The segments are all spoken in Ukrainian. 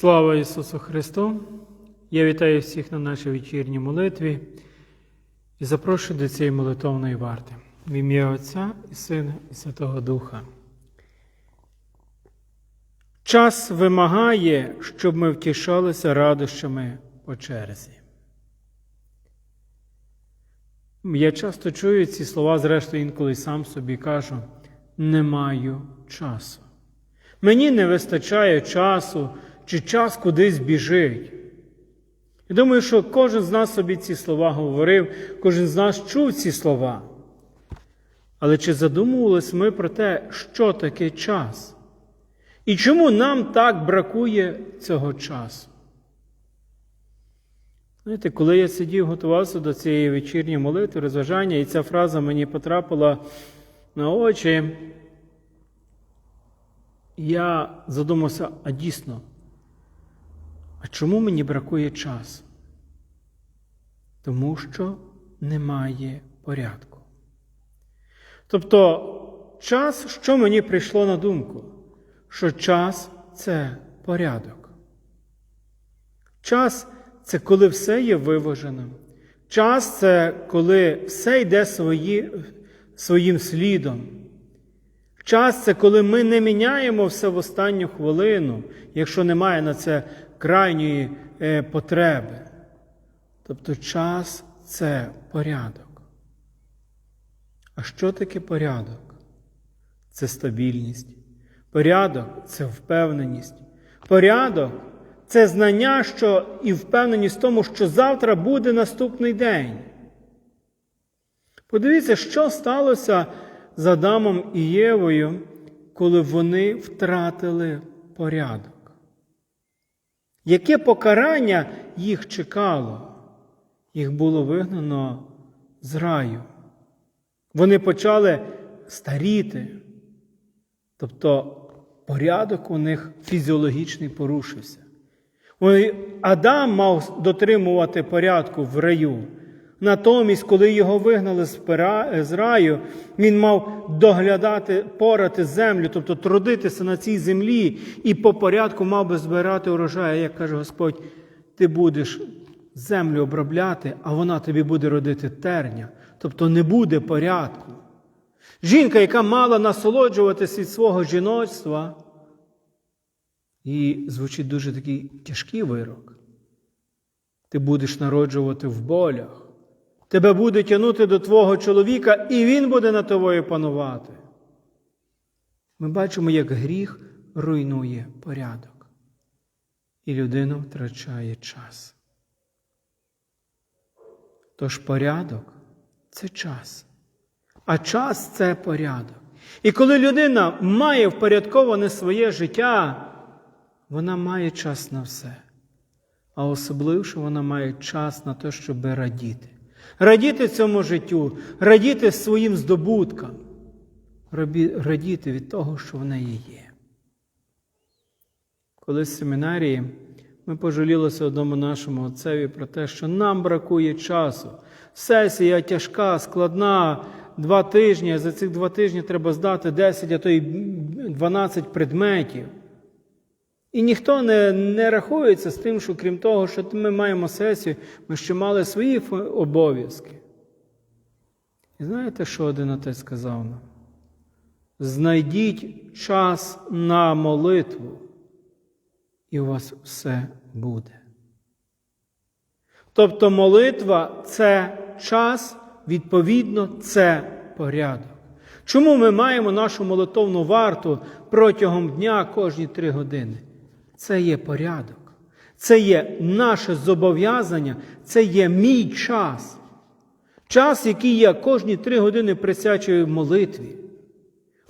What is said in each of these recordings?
Слава Ісусу Христу! Я вітаю всіх на нашій вечірній молитві і запрошую до цієї молитовної варти в ім'я Отця і Сина і Святого Духа. Час вимагає, щоб ми втішалися радощами по черзі. Я часто чую ці слова, зрештою, інколи сам собі кажу: не маю часу. Мені не вистачає часу, чи час кудись біжить. І думаю, що кожен з нас собі ці слова говорив, кожен з нас чув ці слова. Але чи задумувались ми про те, що таке час? І чому нам так бракує цього часу? Знаєте, коли я сидів, готувався до цієї вечірньої молитви, розважання, і ця фраза мені потрапила на очі, я задумався, а дійсно, а чому мені бракує часу? Тому що немає порядку. Тобто, час, що мені прийшло на думку? Що час це порядок. Час це коли все є виваженим. Час це коли все йде свої, своїм слідом. Час це коли ми не міняємо все в останню хвилину, якщо немає на це крайньої е, потреби. Тобто час це порядок. А що таке порядок? Це стабільність. Порядок це впевненість. Порядок це знання що і впевненість в тому, що завтра буде наступний день. Подивіться, що сталося з Адамом і Євою, коли вони втратили порядок. Яке покарання їх чекало? Їх було вигнано з раю. Вони почали старіти. Тобто порядок у них фізіологічний порушився. Адам мав дотримувати порядку в раю. Натомість, коли його вигнали з раю, він мав доглядати, порати землю, тобто трудитися на цій землі, і по порядку мав би збирати урожай. Як каже Господь, ти будеш землю обробляти, а вона тобі буде родити терня. Тобто не буде порядку. Жінка, яка мала насолоджуватися від свого жіноцтва, і звучить дуже такий тяжкий вирок. Ти будеш народжувати в болях. Тебе буде тягнути до твого чоловіка, і він буде над тобою панувати. Ми бачимо, як гріх руйнує порядок, і людина втрачає час. Тож порядок це час, а час це порядок. І коли людина має впорядковане своє життя, вона має час на все. А особливо, вона має час на те, щоб радіти. Радіти цьому життю, радіти своїм здобуткам, радіти від того, що в неї є. Коли в семінарії ми пожалілися одному нашому отцеві про те, що нам бракує часу. Сесія тяжка, складна, два тижні, за цих два тижні треба здати 10, а то й 12 предметів. І ніхто не не рахується з тим, що крім того, що ми маємо сесію, ми ще мали свої обов'язки. І знаєте, що один отець сказав нам? Знайдіть час на молитву, і у вас все буде. Тобто молитва це час, відповідно, це порядок. Чому ми маємо нашу молитовну варту протягом дня кожні три години? Це є порядок, це є наше зобов'язання, це є мій час. Час, який я кожні три години присячую молитві.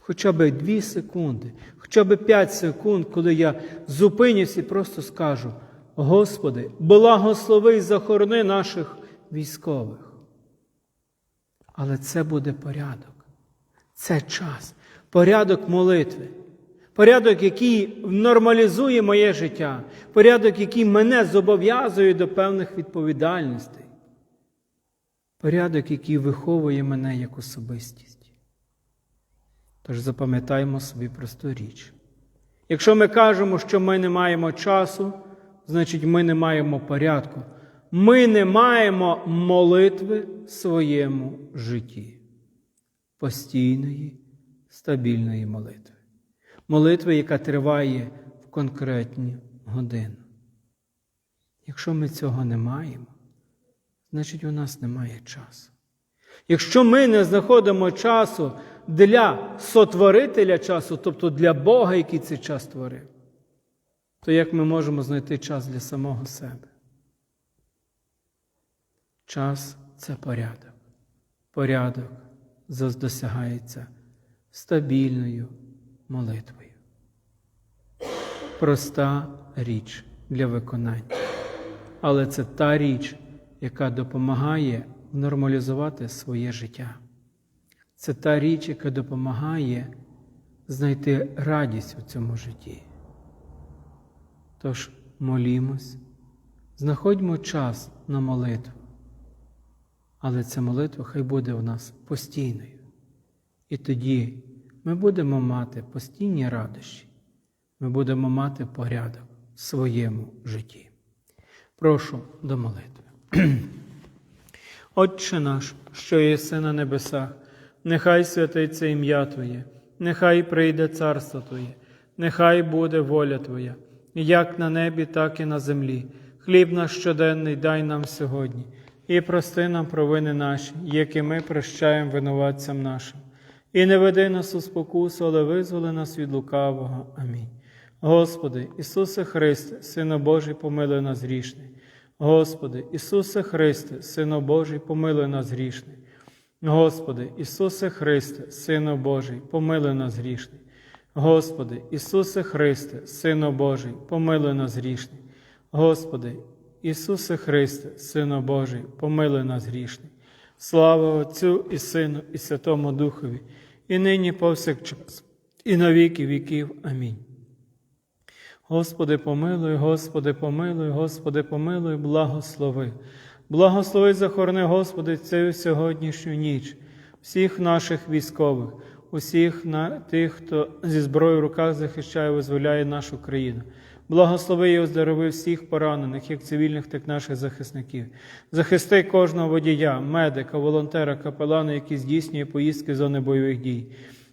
Хоча б дві секунди, хоча б п'ять секунд, коли я зупинюсь і просто скажу: Господи, благослови і захорони наших військових. Але це буде порядок. Це час, порядок молитви. Порядок, який нормалізує моє життя, порядок, який мене зобов'язує до певних відповідальностей, порядок, який виховує мене як особистість. Тож запам'ятаємо собі просту річ. Якщо ми кажемо, що ми не маємо часу, значить ми не маємо порядку. Ми не маємо молитви в своєму житті. Постійної, стабільної молитви. Молитви, яка триває в конкретні години. Якщо ми цього не маємо, значить у нас немає часу. Якщо ми не знаходимо часу для сотворителя часу, тобто для Бога, який цей час творив, то як ми можемо знайти час для самого себе? Час це порядок. Порядок досягається стабільною молитвою. Проста річ для виконання. Але це та річ, яка допомагає нормалізувати своє життя. Це та річ, яка допомагає знайти радість у цьому житті. Тож молімось, знаходьмо час на молитву, але ця молитва хай буде у нас постійною. І тоді ми будемо мати постійні радощі, ми будемо мати порядок в своєму житті. Прошу до молитви. Отче наш, що єси на небесах, нехай святиться ім'я Твоє, нехай прийде царство Твоє, нехай буде воля Твоя, як на небі, так і на землі. Хліб наш щоденний дай нам сьогодні, і прости нам провини наші, які ми прощаємо винуватцям нашим. І не веди нас у спокусу, але визволи нас від лукавого. Амінь. Господи, Ісусе Христе, Сину Божий, помилуй нас грішний. Господи, Ісусе Христе, Сину Божий, помилуй нас грішний. Господи, Ісусе Христе, Сину Божий, помилуй нас грішний. Господи, Ісусе Христе, Сину Божий, помилуй нас грішний. Господи, Ісусе Христе, Сину Божий, помилуй нас грішний. Слава Отцю і Сину, і Святому Духові, і нині повсякчас, і на віки віків. Амінь. Господи, помилуй, Господи, помилуй, Господи, помилуй, благослови. Благослови, захорони, Господи, цю сьогоднішню ніч, всіх наших військових, усіх на тих, хто зі зброєю в руках захищає, визволяє нашу країну. Благослови і оздорови всіх поранених, як цивільних, так і наших захисників. Захисти кожного водія, медика, волонтера, капелана, який здійснює поїздки зони бойових дій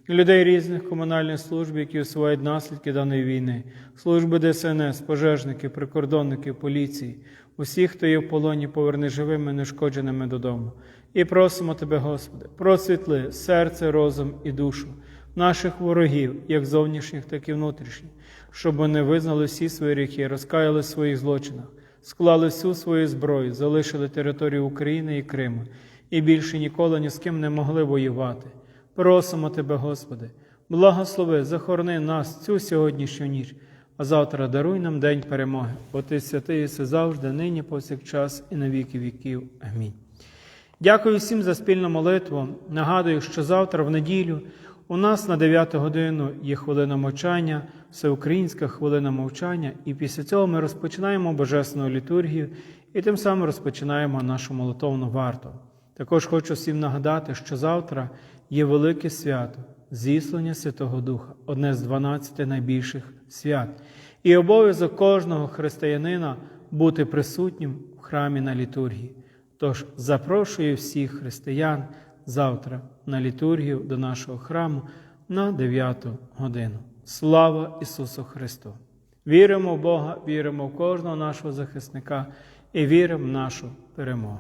людей різних комунальних служб, які усувають наслідки даної війни, служби ДСНС, пожежники, прикордонники, поліції, усіх, хто є в полоні, поверни живими, нешкодженими додому. І просимо Тебе, Господи, просвітли серце, розум і душу наших ворогів, як зовнішніх, так і внутрішніх, щоб вони визнали всі свої гріхи, розкаяли в своїх злочинах, склали всю свою зброю, залишили територію України і Криму, і більше ніколи ні з ким не могли воювати. Просимо Тебе, Господи, благослови, захорони нас цю сьогоднішню ніч, а завтра даруй нам день перемоги, бо Ти святий єси завжди, нині, повсякчас, і на віки віків. Амінь. Дякую всім за спільну молитву. Нагадую, що завтра, в неділю, у нас на 9 годину є хвилина мовчання, всеукраїнська хвилина мовчання, і після цього ми розпочинаємо Божественну літургію і тим самим розпочинаємо нашу молитовну варту. Також хочу всім нагадати, що завтра є велике свято, зіслання Святого Духа, одне з 12 найбільших свят, і обов'язок кожного християнина бути присутнім в храмі на літургії. Тож запрошую всіх християн завтра на літургію до нашого храму на 9 годину. Слава Ісусу Христу! Віримо в Бога, віримо в кожного нашого захисника і віримо в нашу перемогу.